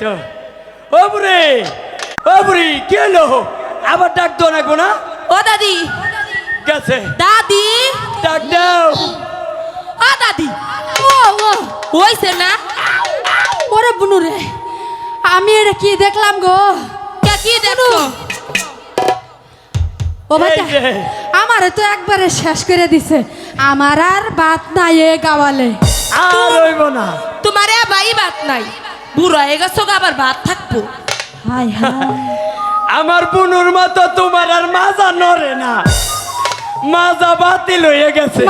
তো। ও বুড়ি ও বুড়ি কে এলো? আবার ডাক দো না? গোনা ও দাদি। গেছে। দাদি। ডাক দাও। ও দাদি। ও ও হইছে না? ওরে বুনু রে আমি এটা কি দেখলাম গো? কে কি দেখো ও আমারে তো একবারে শেষ করে দিছে। আমার আর বাত নাই এ গাওয়ালে। আর হইব না। তোমার ভাই ভাত নাই। বুড়ো হয়ে গেছো আবার ভাত থাকব? হাই হাই আমার বুনুর মতো তোমার আর মাজা নড়ে না। মাজা বাতিল হয়ে গেছে।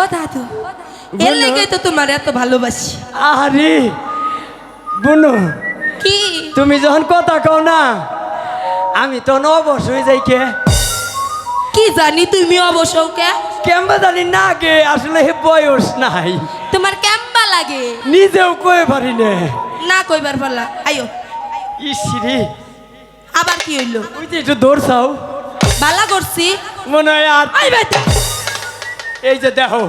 ও দাদু। এর। লেগে তো তোমার এত ভালোবাসি। আরে বুনু কি? তুমি যখন কথা কও না আমি তো অবশ্যই যাই কে। কি জানি তুমি অবশ্য কে? কেমবা জানি না গে আসলে বয়স নাই। তোমার কেম্বা লাগে? নিজেও কয়ে পারি না। না কইবার পারলা। আইও। ইসিরি আবার কি হইল? ওই যে একটু দৌড়ছাও বালা করছি। মনে হয় আর এই যে দেখো।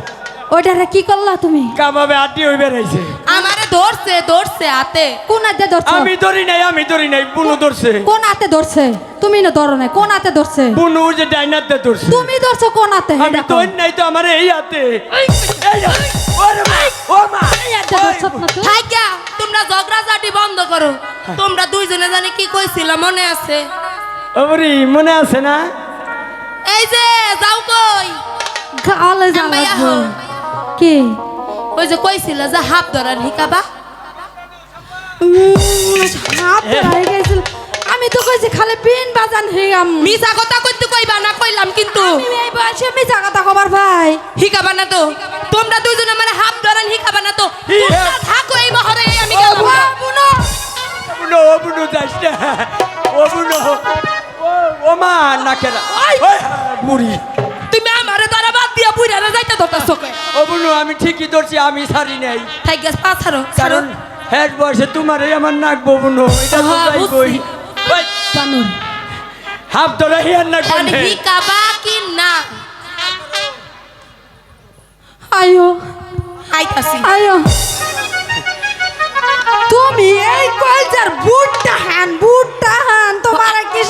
ওইটারে কি করলা তুমি? কাবাবে আড্ডি হয়ে বেড়াইছে। আমারে ধরছে ধরছে হাতে। কোন হাতে ধরছো আমি ধরি নাই আমি ধরি নাই বুনু ধরছে কোন হাতে ধরছে তুমি না ধরো নাই কোন হাতে ধরছে বুনু যে ডাইনাতে ধরছে তুমি ধরছো কোন হাতে? আমি ধরি নাই তো আমারে এই হাতে। এই থাইকা তোমরা ঝগড়াঝাটি বন্ধ করো। তোমরা দুইজনে জানি কি কইছিলা মনে আছে? ওরে মনে আছে না? এই যে যাও কই? গালে লাগবো কি? ওই যে কইছিলা যে হাফ ধরার হিকাবা। হাত ধরে গেছিল। আমি তো কইছি খালি বিন বাজান হিগাম মিছা কথা কইতে কইবা না কইলাম কিন্তু। আমি এই বয়সে মিছা কথা কবার ভাই। হিকাবা না তো। তোমরা দুইজনে মানে হাফ ধরান হিকাবা না তো। তোমরা থাকো এই মহরে আমি বাবা। বুনো বুনু। যাস না। ও বুনু ও মা না কেনা বুড়ি। তুমি আমারে ধরা বাদ দিয়া বুইরা যাইতে ধরতাছ কে? ও বুনু আমি ঠিকই ধরছি আমি সারি নাই। থাই গেছ পাছারো কারণ হেড বয়সে তোমার এই আমার নাকবো বুনু এটা তো হ্যাঁ, যাইবই। কানুন হাফ ধরে হিয়ার নাকবো আর হিকাবা কি না আয়ো আইতাছি আয়ো তুমি এই কলচার বুটটা হান বুটটা হান তোমার কি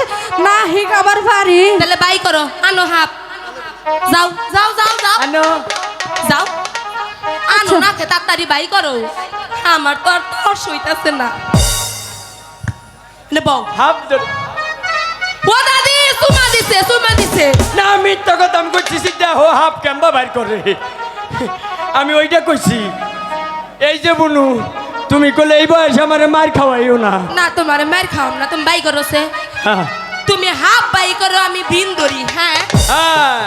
না হিগাবার পারি তাহলে বাই করো আনো হাফ যাও যাও যাও যাও আনো যাও আনো। না তাড়াতাড়ি বাই করো আমার তো আর তোর সইতাছে না হাফ ধরে ও দাদি সুমা দিছে সুমা দিছে না আমি তো কথা আমি করছি দেখো হাফ ক্যাম্বা বাইর করে। আমি ওইটা কইছি। এই যে বুনু তুমি কলে এই বয়সে আমার মার খাওয়াইও না। না তোমার মার খাও না তুমি বাই করো সে। হ্যাঁ। তুমি হাফ বাই করো আমি ভিন ধরি হ্যাঁ। হ্যাঁ।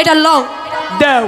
এটা লও। দেও।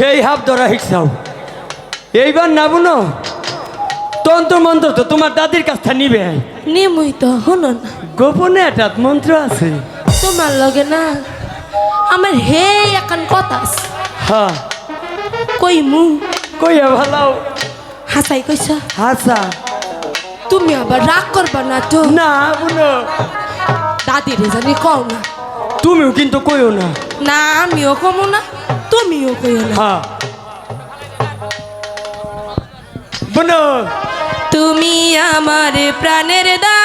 সেই হাফ ধরা শিখছাও এইবার না। বুনো তন্ত্র মন্ত্র তো তোমার দাদির কাছ থেকে নিবে। নিমুই তো শুনুন গোপনে একটা মন্ত্র আছে। তোমার লগে না আমার হে এখন কথা। হ্যাঁ। কই মু? কইয়া ভালো হাসাই কইছ? হাসা। তুমি আবার রাগ করবা না তো? না বুনো। দাদি রে জানি কও না। তুমিও কিন্তু কইও না। না আমিও কমু না। তুমিও কইও না। হ্যাঁ। বুনো তুমি আমার প্রাণের দা